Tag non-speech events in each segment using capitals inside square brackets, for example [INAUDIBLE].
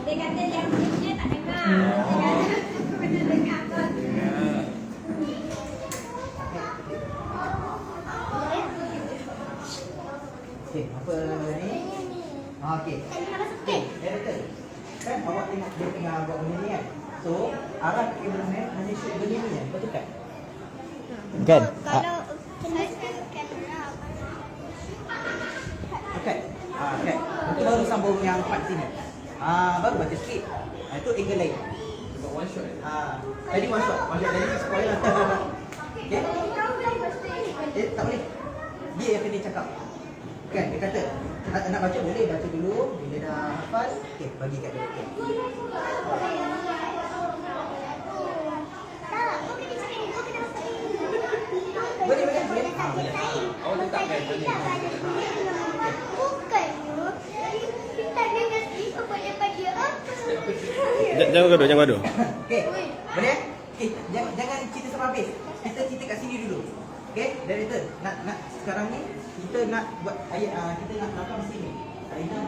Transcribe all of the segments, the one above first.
Dia kata yang punya tak dengar. Dia kata [LAUGHS] kena dengar kan. Okey, apa ni? Ah, okey. Okey, director. Kan awak tengok dia tengah buat benda ni kan? So, arah kameraman hanya shoot benda ni kan? Betul tak? Kan? Kalau kena kamera Dekat. Ah, kan. Itu baru sambung yang part sini. Ah, baru baca sikit. Ah, itu angle lain. Buat one shot eh? Ah, tadi one shot. One shot tadi spoiler. [LAUGHS] Okey. Eh, tak boleh. Dia yang kena cakap. Kan, dia kata nak, nak baca boleh, baca dulu. Bila dah hafal, okey, bagi kat dia. Okay. Boleh, boleh, boleh. Ah, boleh. Awak letak kan benda ni? J- Jangan gaduh, jangan gaduh. Okey. Boleh? Okey, jangan jangan cerita sampai habis. Kita cerita kat sini dulu. Okey, director. Nak nak sekarang ni kita nak buat ayat uh, kita nak rakam sini. Ayat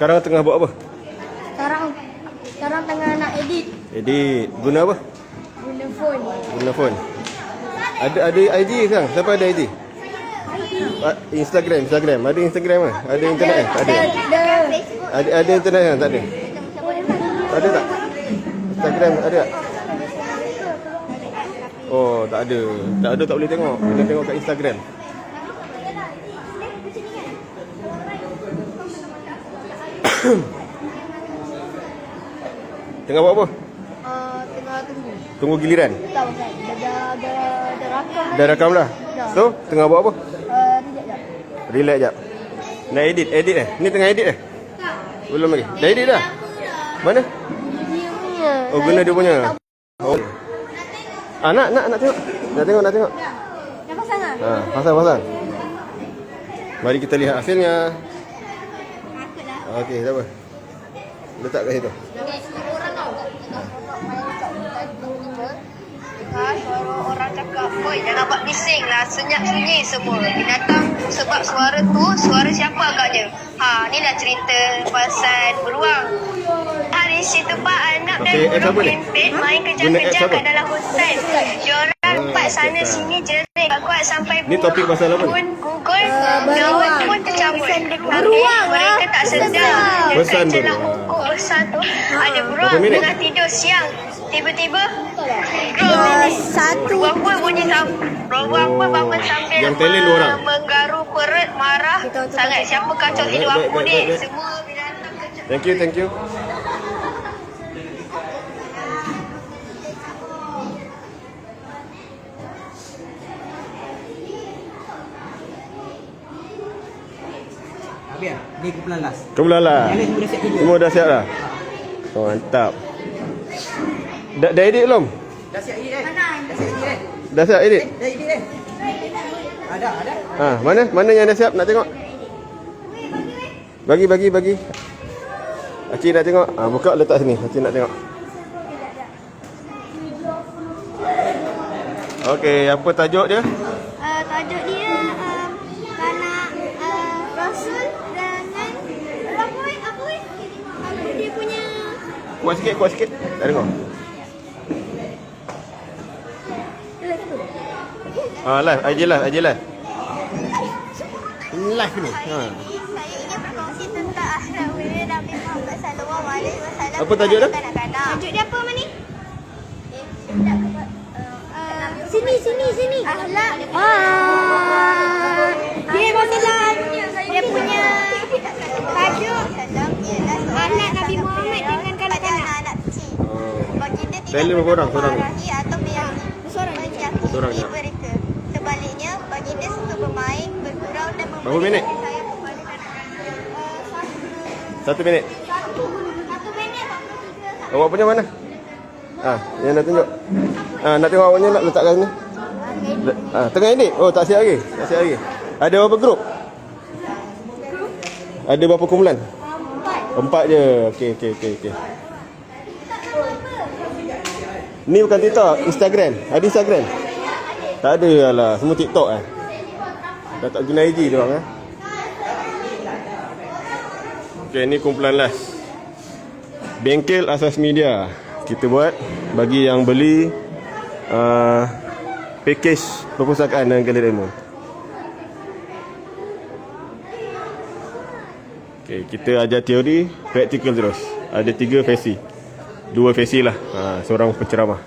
Sekarang tengah buat apa? Sekarang sekarang tengah nak edit Edit. Guna apa? guna phone. Guna phone. Ada ada ID sekarang? Siapa ada ID? Ah, Instagram, Instagram. Ada Instagram ah? Ada internet eh? Tak ada. Ada ada internet kan? Tak ada. Ada tak? Instagram ada tak? Oh, tak ada. Tak ada tak boleh tengok. Kena tengok kat Instagram. [COUGHS] Tengah buat apa? Uh, tengah tunggu. Tunggu giliran. Tahu kan? Dah dah dah, dah rakam. Dah rakam dah. So, tengah buat apa? Uh, Sekejap jap. Relax jap. Nak edit, edit eh? Ni tengah edit eh? Belum lagi. Dah edit dah? Mana? Dia punya. Oh, guna dia punya. Oh. Ah, nak, nak, nak tengok. Nak tengok, nak tengok. Dah pasang ah? Ha, pasang, pasang. Mari kita lihat hasilnya. Okey, tak apa. Letak kat situ. Ha, suara orang cakap, Oi, jangan buat bising lah, senyap sunyi semua. Binatang sebab suara tu, suara siapa agaknya? Ha, ni nak cerita pasal beruang. Hari si tempat anak dan Okey, app burung pimpin main kejar-kejar kat dalam hutan. Diorang empat sana cakap. sini jerit kuat sampai Ni topik pasal apa ni? pun gugur, daun pun tercabut. Beruang mereka tak sedar. Pesan Dekat beruang. pokok besar tu, ada beruang tengah tidur siang. Tiba-tiba, satu. Beruang pun bunyi Beruang pun bangun sambil Yang talent dua orang. Menggaru perut marah Sangat siapa kacau tidur aku ni. Semua binatang kacau Thank you, thank you. Ah. Ni kumpulan last. Kebelah lah. Yang lain semua dah siap. Semua dah siap dah? Oh, mantap. Dah, dah edit belum? Dah siap edit kan? Dah siap edit kan? Dah siap edit? Eh, dah edit kan? Ada, ada. Ha, mana? Mana yang dah siap? Nak tengok? Bagi, bagi, bagi. Acik nak tengok? Ha, buka letak sini. Acik nak tengok. Okey, apa tajuk dia? Uh, tajuk dia um, Kanak uh, Rasul dengan apa weh? Apa weh? Apa dia punya Kuat sikit, kuat sikit. Tak dengar. Ha, live. IG live, IG live. Live ni. Ha. Saya ingin berkongsi tentang akhlak mulia Nabi Muhammad sallallahu alaihi wasallam. Apa tajuk dia? Tajuk dia apa Mani? Sini sini sini. Akhlak. Ah. Dia masalah dia punya tajuk akhlak Nabi Muhammad dengan kanak-kanak. Anak kecil. Tidak Taylor berapa orang? Seorang? memarahi atau meyakini Seorang je. mereka sebab bagi tips untuk bermain, bergurau dan Berapa minit? kepada satu, minit. satu, satu minit tiga Awak punya mana? Ah, yang nak tunjuk. Ah, nak tengok awaknya nak letakkan sini. Le- Ah, tengah edit. Oh, tak siap lagi. Tak siap lagi. Ada berapa grup? Ada berapa kumpulan? empat. Empat je. Okey, okey, okey, okey. Ni bukan TikTok, Instagram. Ada Instagram? Tak ada lah, semua TikTok eh. Dah tak guna IG dia orang eh. Okey, ni kumpulan last. Bengkel Asas Media. Kita buat bagi yang beli uh, package perpustakaan dengan Galeri Raymond. Okay, kita ajar teori, praktikal terus. Ada tiga versi. Dua versi lah. Ha, seorang penceramah.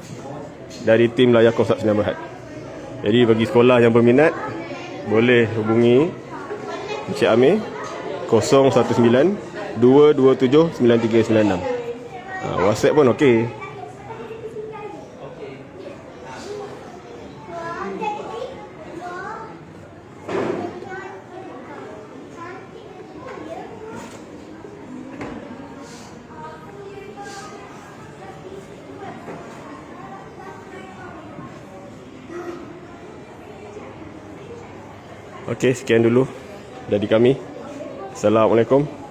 Dari tim Layak Kosat Sinar Berhad. Jadi bagi sekolah yang berminat, boleh hubungi Encik Amir 019 227 9396. Ha, WhatsApp pun okey. Okey, sekian dulu dari kami. Assalamualaikum